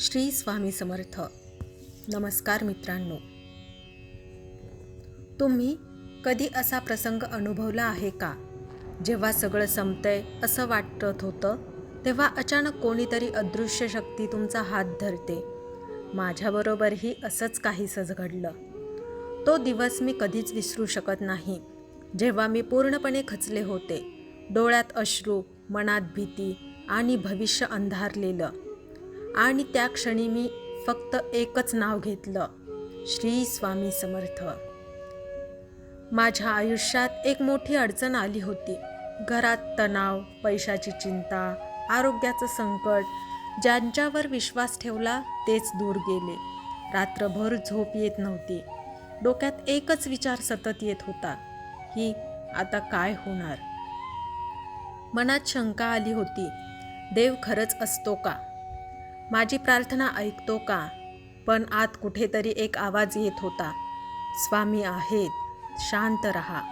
श्री स्वामी समर्थ. नमस्कार मित्रांनो. तुम्ही कधी असा प्रसंग अनुभवला आहे का? जेव्हा सगळं संपतंय असं वाटत होतं तेव्हा अचानक कोणीतरी अदृश्य शक्ती तुमचा हात धरते. माझ्याबरोबरही असंच काहीसंच घडलं. तो दिवस मी कधीच विसरू शकत नाही. जेव्हा मी पूर्णपणे खचले होते डोळ्यात अश्रू मनात भीती आणि भविष्य अंधारलेलं. आणि त्या क्षणी मी फक्त एकच नाव घेतलं श्री स्वामी समर्थ. माझ्या आयुष्यात एक मोठी अडचण आली होती. घरात तणाव पैशाची चिंता आरोग्याचं संकट ज्यांच्यावर विश्वास ठेवला तेच दूर गेले. रात्रभर झोप येत नव्हती. डोक्यात एकच विचार सतत येत होता की आता काय होणार? मनात शंका आली होती देव खरंच असतो का? माझी प्रार्थना ऐकतो का? पण आत कुठेतरी एक आवाज येत होता. स्वामी आहेत. शांत रहा.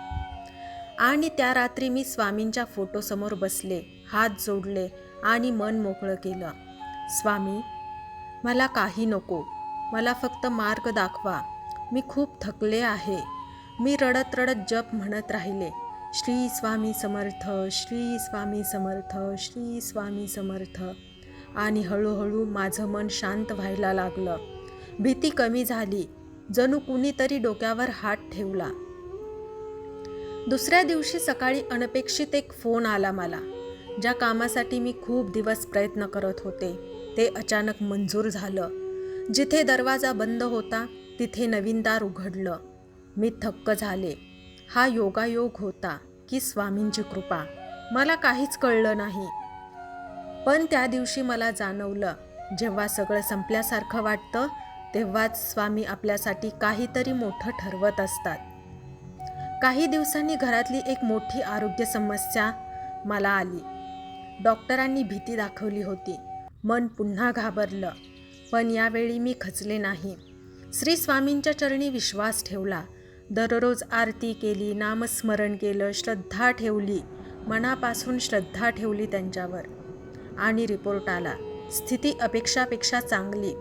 आणि त्या रात्री मी स्वामींच्या फोटोसमोर बसले हात जोडले आणि मन मोकळं केलं. स्वामी मला काही नको. मला फक्त मार्ग दाखवा. मी खूप थकले आहे. मी रडत रडत जप म्हणत राहिले. श्री स्वामी समर्थ श्री स्वामी समर्थ श्री स्वामी समर्थ. आणि हळूहळू माझं मन शांत व्हायला लागलं. भीती कमी झाली. जणू कुणीतरी डोक्यावर हात ठेवला. दुसऱ्या दिवशी सकाळी अनपेक्षित एक फोन आला मला. ज्या कामासाठी मी खूप दिवस प्रयत्न करत होते ते अचानक मंजूर झालं. जिथे दरवाजा बंद होता तिथे नवीन दार उघडलं. मी थक्क झाले. हा योगायोग होता की स्वामींची कृपा? मला काहीच कळलं नाही. पण त्या दिवशी मला जाणवलं जेव्हा सगळं संपल्यासारखं वाटतं तेव्हाच स्वामी आपल्यासाठी काहीतरी मोठं ठरवत असतात. काही दिवसांनी घरातली एक मोठी आरोग्य समस्या मला आली. डॉक्टरांनी भीती दाखवली होती. मन पुन्हा घाबरलं. पण यावेळी मी खचले नाही. श्री स्वामींच्या चरणी विश्वास ठेवला. दररोज आरती केली नामस्मरण केलं श्रद्धा ठेवली मनापासून श्रद्धा ठेवली त्यांच्यावर. आणि रिपोर्ट आला. स्थिती अपेक्षापेक्षा चांगली.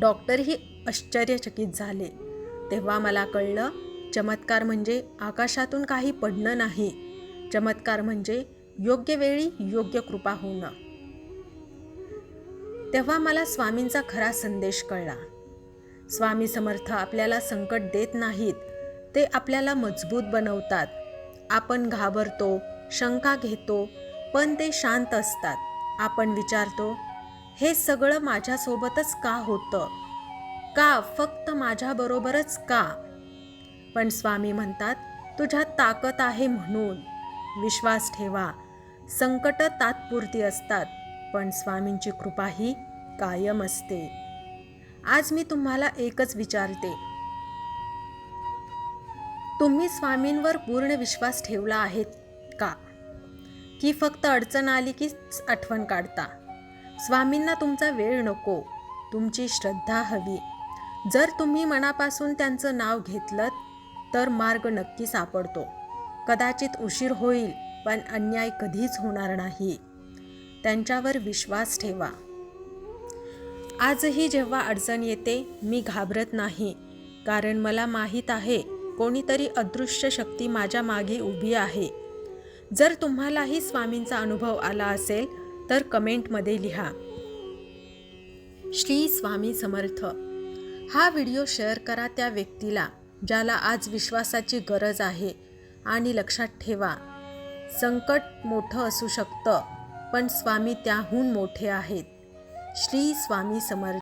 डॉक्टरही आश्चर्यचकित झाले. तेव्हा मला कळलं चमत्कार म्हणजे आकाशातून काही पडणं नाही. चमत्कार म्हणजे योग्य वेळी योग्य कृपा होणं. तेव्हा मला स्वामींचा खरा संदेश कळला. स्वामी समर्थ आपल्याला संकट देत नाहीत. ते आपल्याला मजबूत बनवतात. आपण घाबरतो शंका घेतो पण ते शांत असतात. आपण विचारतो हे सगळं माझ्यासोबतच का होतं? का फक्त माझ्याबरोबरच का? पण स्वामी म्हणतात तुझ्यात ताकद आहे म्हणून. विश्वास ठेवा. संकट तात्पुरती असतात पण स्वामींची कृपा ही कायम असते. आज मी तुम्हाला एकच विचारते. तुम्ही स्वामींवर पूर्ण विश्वास ठेवला आहे का? की फक्त अडचण आली की आठवण काढता. स्वामींना तुमचा वेळ नको. तुमची श्रद्धा हवी. जर तुम्ही मनापासून त्यांचं नाव घेतलं तर मार्ग नक्की सापडतो. कदाचित उशीर होईल पण अन्याय कधीच होणार नाही. त्यांच्यावर विश्वास ठेवा. आजही जेव्हा अडचण येते मी घाबरत नाही. कारण मला माहीत आहे कोणीतरी अदृश्य शक्ती माझ्या मागे उभी आहे. जर तुम्हालाही स्वामींचा अनुभव आला असेल तर कमेंटमध्ये लिहा. श्री स्वामी समर्थ. हा व्हिडिओ शेअर करा त्या व्यक्तीला ज्याला आज विश्वासाची गरज आहे आणि लक्षात ठेवा. संकट मोठं असू शकतं पण स्वामी त्याहून मोठे आहेत. श्री स्वामी समर्थ.